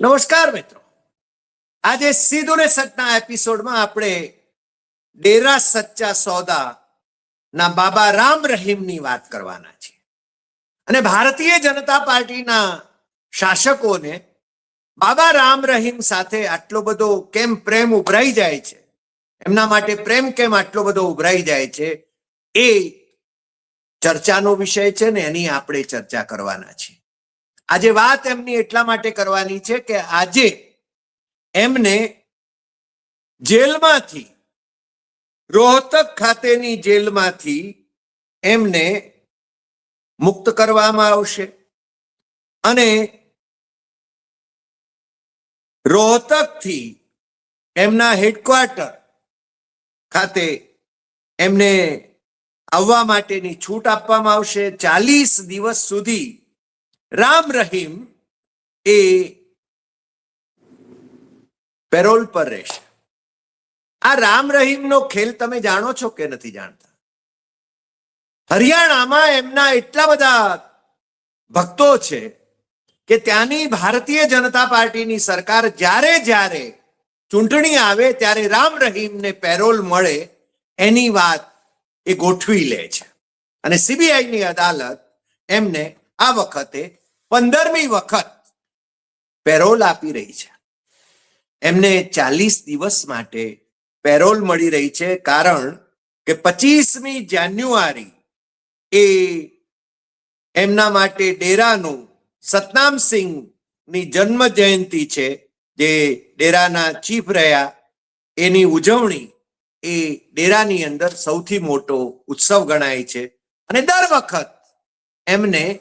નમસ્કાર મિત્રો. આજે સીધો ને સચના એપિસોડમાં આપણે ડેરા સચ્ચા સોદા ના બાબા રામ રહીમની વાત કરવાના છે અને ભારતીય જનતા પાર્ટીના શાસકોને બાબા રામ રહીમ સાથે આટલો બધો કેમ પ્રેમ ઉભરાઈ જાય છે, એમના માટે પ્રેમ કેમ આટલો બધો ઉભરાઈ જાય છે, એ ચર્ચાનો વિષય છે ને એની આપણે ચર્ચા કરવાના છીએ. આજે વાત એમની એટલા માટે કરવાની છે કે આજે એમને જેલમાંથી, રોહતક ખાતેની જેલમાંથી એમને મુક્ત કરવામાં આવશે. અને રોહતકથી એમના હેડક્વાર્ટર ખાતે એમને આવવા માટેની છૂટ આપવામાં આવશે. ચાલીસ દિવસ સુધી રામ રહીમ એ પેરોલ પર રહેશે. આ રામ રહીમનો ખેલ તમે જાણો છો કે નથી જાણતા? હરિયાણામાં એમના એટલા બધા ભક્તો છે કે ત્યાંની ભારતીય જનતા પાર્ટીની સરકાર જ્યારે જ્યારે ચૂંટણી આવે ત્યારે રામ રહીમને પેરોલ મળે એની વાત એ ગોઠવી લે છે. અને સીબીઆઈની અદાલત એમને આ વખતે પંદરમી વખત પેરોલ આપી રહી છે. એમને ચાલીસ દિવસ માટે પેરોલ મળી રહી છે કારણ કે પચીસમી જાન્યુઆરી એ એમના માટે ડેરાનું સતનામસિંહની જન્મ જયંતિ છે. જે ડેરાના ચીફ રહ્યા, એની ઉજવણી એ ડેરાની અંદર સૌથી મોટો ઉત્સવ ગણાય છે. અને દર વખત એમને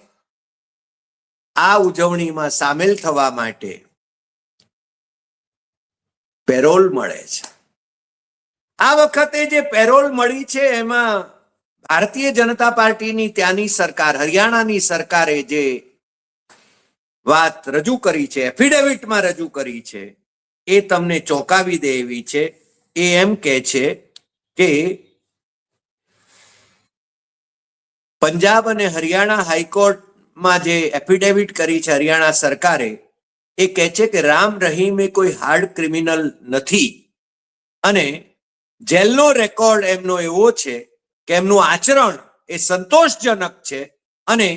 આ ઉજવણીમાં સામેલ થવા માટે પેરોલ મળે છે. આ વખતે જે પેરોલ મળી છે, એમાં ભારતીય જનતા પાર્ટીની ત્યાંની સરકાર, હરિયાણાની સરકારે જે વાત રજૂ કરી છે, એફિડેવિટમાં રજૂ કરી છે, એ તમને ચોંકાવી દે એવી છે. એ એમ કે છે કે પંજાબ અને હરિયાણા હાઈકોર્ટમાં જે એફિડેવિટ કરી છે હરિયાણા સરકારે, એ કહે છે કે રામ રહીમ કોઈ હાર્ડ ક્રિમિનલ નથી. અને જેલનો રેકોર્ડ એમનો એવો છે કે એમનું આચરણ એ સંતોષજનક છે અને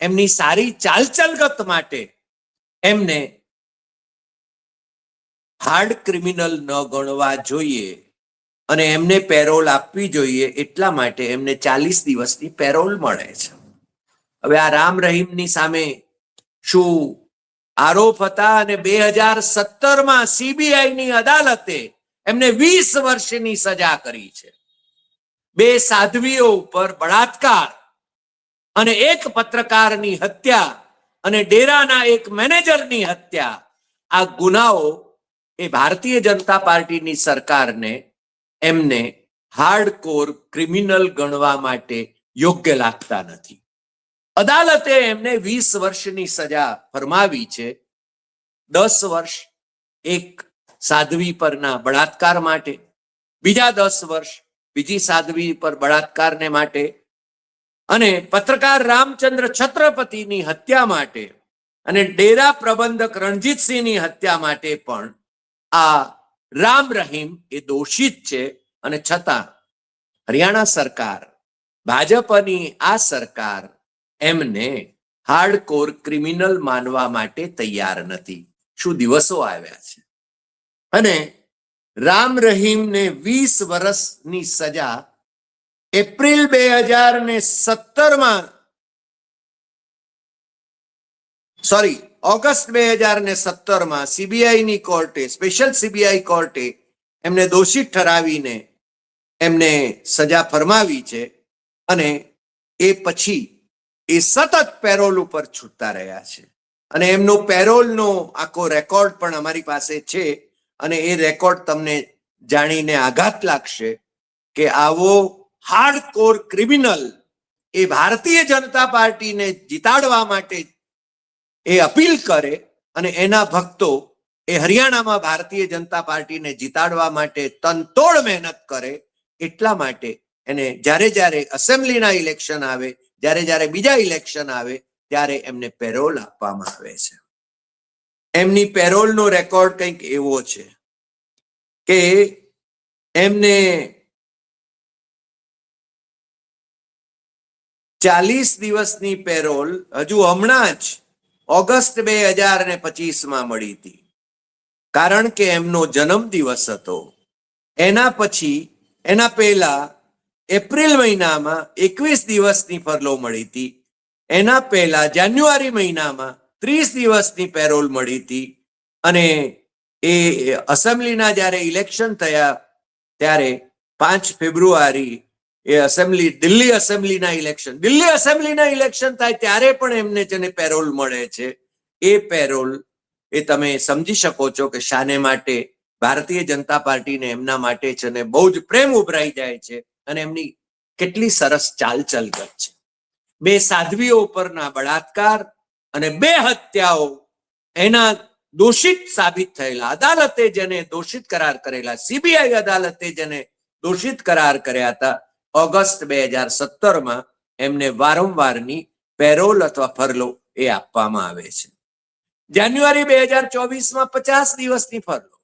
એમની સારી ચાલચલગત માટે એમને હાર્ડ ક્રિમિનલ ન ગણવા જોઈએ અને એમને પેરોલ આપવી જોઈએ એટલા માટે એમને ચાલીસ દિવસની પેરોલ મળે છે. હવે આ રામ રહીમની સામે શું આરોપ હતા અને બે હજાર સત્તરમાં સીબીઆઈની અદાલતે એમને વીસ વર્ષની સજા કરી છે. બે સાધ્વીઓ ઉપર બળાત્કાર અને એક પત્રકારની હત્યા અને ડેરાના એક મેનેજરની હત્યા. આ ગુનાઓ એ ભારતીય જનતા પાર્ટીની સરકારને એમને હાર્ડકોર ક્રિમિનલ ગણવા માટે યોગ્ય લાગતા નથી. અદાલતે એમને વીસ વર્ષની સજા ફરમાવી છે. દસ વર્ષ એક સાધ્વી પરના બળાત્કાર માટે, બીજા દસ વર્ષ બીજી સાધ્વી પર બળાત્કારને માટે અને પત્રકાર રામચંદ્ર છત્રપતિની હત્યા માટે અને ડેરા પ્રબંધક રણજીતસિંહની હત્યા માટે પણ આ રામ રહીમ એ દોષિત છે અને છતાં હરિયાણા સરકાર, ભાજપની આ સરકાર એમને હાર્ડકોર ક્રિમિનલ માનવા માટે તૈયાર નથી. શું દિવસો આવ્યા છે? અને રામ રહીમને વીસ વર્ષની સજા એપ્રિલ બે હજાર ને સત્તરમાં સોરી ઓગસ્ટ બે હજાર ને સત્તરમાં સીબીઆઈની કોર્ટે, સ્પેશિયલ સીબીઆઈ કોર્ટે એમને દોષિત ઠરાવીને એમને સજા ફરમાવી છે અને એ પછી એ સતત પેરોલ ઉપર છૂટતા રહ્યા છે. અને એમનો પેરોલનો આખો રેકોર્ડ પણ અમારી પાસે છે અને એ રેકોર્ડ તમને જાણીને આઘાત લાગશે કે આવો હાર્ડ કોર ક્રિમિનલ એ ભારતીય જનતા પાર્ટીને જીતાડવા માટે એ અપીલ કરે અને એના ભક્તો એ હરિયાણામાં ભારતીય જનતા પાર્ટીને જીતાડવા માટે તનતોડ મહેનત કરે એટલા માટે એને જ્યારે જ્યારે એસેમ્બલીના ઇલેક્શન આવે જ્યારે જ્યારે બીજા ઇલેક્શન આવે, ત્યારે એમને પેરોલ આપવામાં આવે છે. એમની પેરોલનો રેકોર્ડ કંઈક એવો છે કે એમને ચાલીસ દિવસની પેરોલ હજુ હમણાં જ ઓગસ્ટ બે હજાર ને પચીસમાં મળી હતી. કારણ કે એમનો જન્મ દિવસ હતો. એના પછી, એના પહેલા એપ્રિલ મહિનામાં એકવીસ દિવસની ફરલો મળી હતી. એના પહેલા જાન્યુઆરી મહિનામાં ત્રીસ દિવસની પેરોલ મળી હતી. અને એ અસેમ્બલીના જ્યારે ઇલેક્શન થયા, ત્યારે પાંચ ફેબ્રુઆરી એ અસેમ્બલી, દિલ્હી અસેમ્બલીના ઇલેક્શન. દિલ્હી અસેમ્બલીના ઇલેક્શન થાય ત્યારે પણ એમને જેને પેરોલ મળે છે. એ પેરોલ એ તમે સમજી શકો છો કે શાને માટે ભારતીય જનતા પાર્ટીને એમના માટે છે ને બહુ જ પ્રેમ ઉભરાઈ જાય છે. અને એમની કેટલી સરસ ચાલચલ ચલગત છે બે સાધ્વીઓ પરના બળાત્કાર અને બે હત્યાઓ એના દોષિત સાબિત થયેલા, અદાલતે જેને દોષિત કરાર કરેલા સીબીઆઈ અદાલતે જેને દોષિત કરાર કર્યા હતા, ઓગસ્ટ બે હજાર સત્તરમાં એમને વારંવારની પેરોલ અથવા ફરલો એ આપવામાં આવે છે. જાન્યુઆરી બે હજાર ચોવીસમાં પચાસ દિવસની ફરલો.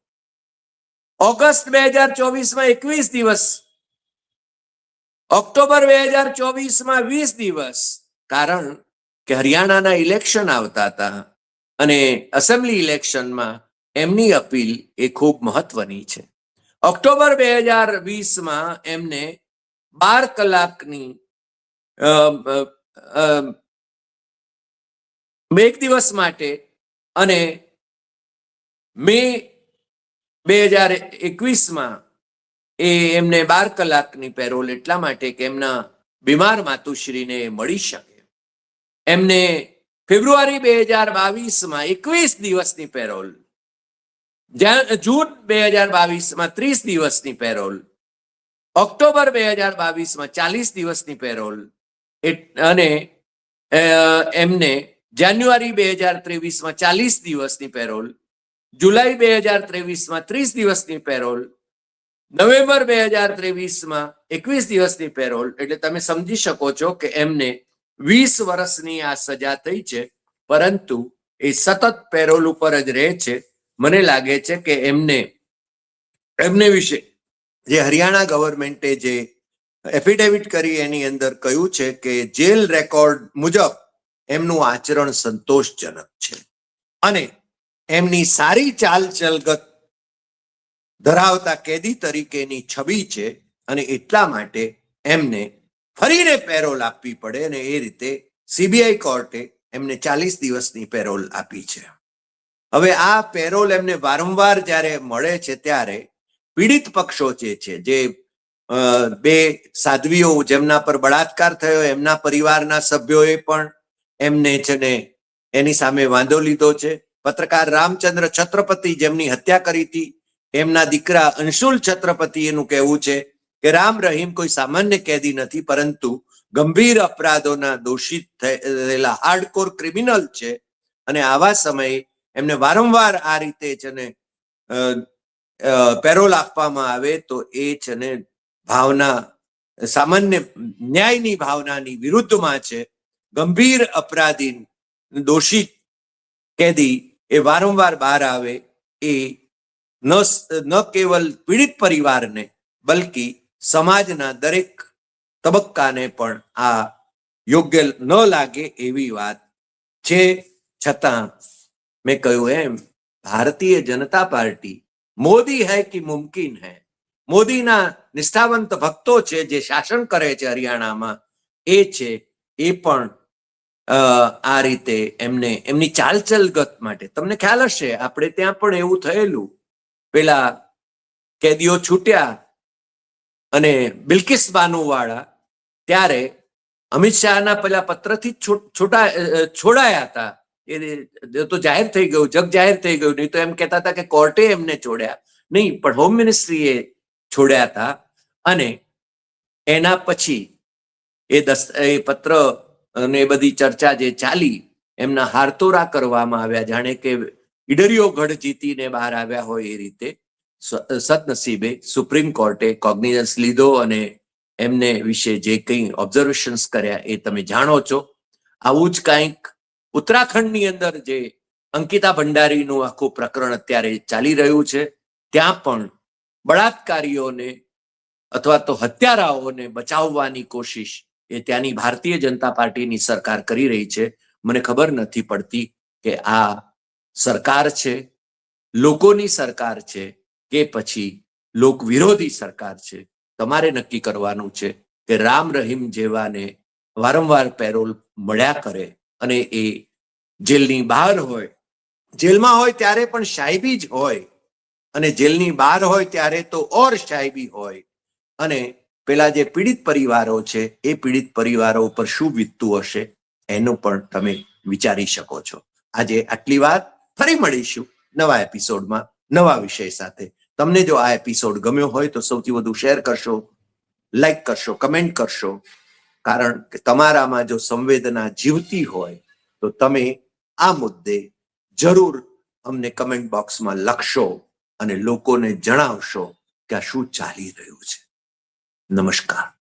ઓગસ્ટ બે હજાર ચોવીસમાં એકવીસ દિવસ ઓક્ટોબર બે હજાર ચોવીસમાં વીસ દિવસ, કારણ કે હરિયાણાના ઇલેક્શન આવતા હતા અને એસેમ્બલી ઇલેક્શનમાં એમની અપીલ એ ખૂબ મહત્વની છે. ઓક્ટોબર બે હજાર વીસમાં એમને બાર કલાકની એક દિવસ માટે અને મે બે હજાર એકવીસમાં એ એમને બાર કલાકની પેરોલ એટલા માટે કે એમના બીમાર માતુશ્રીને મળી શકે. એમને ફેબ્રુઆરી બે હજાર બાવીસમાં એકવીસ દિવસની પેરોલ જૂન બે હજાર બાવીસમાં ત્રીસ દિવસની પેરોલ, ઓક્ટોબર બે હજાર બાવીસમાં ચાલીસ દિવસની પેરોલ અને એમને જાન્યુઆરી બે હજાર ત્રેવીસમાં ચાલીસ દિવસની પેરોલ, જુલાઈ બે હજાર ત્રેવીસમાં ત્રીસ દિવસની પેરોલ નવેમ્બર બે હજાર ત્રેવીસમાં એકવીસ દિવસની પેરોલ, એટલે તમે સમજી શકો છો કે એમને વીસ વર્ષની આ સજા થઈ છે, પરંતુ એ સતત પેરોલ ઉપર જ રહે છે. મને લાગે છે કે એમને એમને વિશે જે હરિયાણા ગવર્મેન્ટે જે એફિડેવિટ કરી એની અંદર કહ્યું છે કે જેલ રેકોર્ડ મુજબ એમનું આચરણ સંતોષજનક છે. અને એમની સારી ચાલ ચલગત ધરાવતા કેદી તરીકેની છબી છે અને એટલા માટે એમને ફરીને પેરોલ આપવી પડે અને એ રીતે સીબીઆઈ કોર્ટે એમને ચાલીસ દિવસની પેરોલ આપી છે. હવે આ પેરોલ એમને વારંવાર જ્યારે મળે છે ત્યારે પીડિત પક્ષો જે છે, જે બે સાધ્વીઓ જેમના પર બળાત્કાર થયો, એમના પરિવારના સભ્યોએ પણ એમને છે ને એની સામે વાંધો લીધો છે. પત્રકાર રામચંદ્ર છત્રપતિ જેમની હત્યા કરી હતી એમના દીકરા અંશુલ છત્રપતિ એનું કહેવું છે કે રામ રહીમ કોઈ સામાન્ય કેદી નથી, પરંતુ ગંભીર અપરાધોના દોષિત થયેલા હાર્ડકોર ક્રિમિનલ છે. અને આવા સમયે એમને વારંવાર આ રીતે છે ને પેરોલ આપવામાં આવે તો એ છે ને ભાવના, સામાન્ય ન્યાયની ભાવનાની વિરુદ્ધમાં છે. ગંભીર અપરાધી દોષિત કેદી એ વારંવાર બહાર આવે એ ન કેવલ પીડિત પરિવારને, બલકી સમાજના દરેક તબક્કાને પણ આ યોગ્ય ન લાગે એવી વાત છે. છતાં મેં કહ્યું એમ, ભારતીય જનતા પાર્ટી મોદી હૈ કે મુમકિન હૈ? મોદીના નિષ્ઠાવંત ભક્તો છે જે શાસન કરે છે હરિયાણામાં, એ છે, એ પણ આ રીતે એમને, એમની ચાલચલગત માટે. તમને ખ્યાલ હશે, આપણે ત્યાં પણ એવું થયેલું પેલા કેદીઓ છૂટ્યા અને બિલકિસ બાનુવાળા ત્યારે અમિત શાહના પેલા પત્રથી છૂટ- છોડાયા હતા. એ તો જાહેર થઈ ગયું, જગ જાહેર થઈ ગયું. નહીં તો એમ કહેતા હતા કે કોર્ટે એમને છોડ્યા. નહીં, પણ હોમ મિનિસ્ટ્રીએ છોડ્યા હતા અને એના પછી એ દસ, એ પત્ર અને બધી ચર્ચા જે ચાલી, એમના હારતોરા કરવામાં આવ્યા. જાણે કે ઈડરીઓ ગઢ જીતીને બહાર આવ્યા હોય એ રીતે સદનસીબે સુપ્રીમ કોર્ટે કોગ્નિઝન્સ લીધો અને એમને વિશે જે કંઈ ઓબ્ઝર્વેશન્સ કર્યા એ તમે જાણો છો. આવું જ કંઈક ઉત્તરાખંડની અંદર જે અંકિતા ભંડારીનું આખું પ્રકરણ અત્યારે ચાલી રહ્યું છે, ત્યાં પણ બળાત્કારીઓને અથવા તો હત્યારાઓને બચાવવાની કોશિશ એ ત્યાંની ભારતીય જનતા પાર્ટીની સરકાર કરી રહી છે. મને ખબર નથી પડતી કે આ સરકાર છે, લોકોની સરકાર છે કે પછી લોક વિરોધી સરકાર છે? તમારે નક્કી કરવાનું છે કે રામ રહીમ જેવાને વારંવાર પેરોલ મળ્યા કરે અને એ જેલની બહાર હોય. જેલમાં હોય ત્યારે પણ સાહેબી જ હોય અને જેલની બહાર હોય ત્યારે તો ઓર સાહેબી હોય. અને પેલા જે પીડિત પરિવારો છે, એ પીડિત પરિવારો ઉપર શું વીતતું હશે એનું પણ તમે વિચારી શકો છો. આજે આટલી વાત. ફરી મળીશું નવા એપિસોડમાં નવા વિષય સાથે. તમને જો આ એપિસોડ ગમ્યો હોય તો સૌથી વધુ શેર કરશો, લાઈક કરશો, કમેન્ટ કરશો. કારણ કે તમારામાં જો સંવેદના જીવતી હોય તો તમે આ મુદ્દે જરૂર અમને કમેન્ટ બોક્સમાં લખશો અને લોકોને જણાવશો કે આ શું ચાલી રહ્યું છે. નમસ્કાર.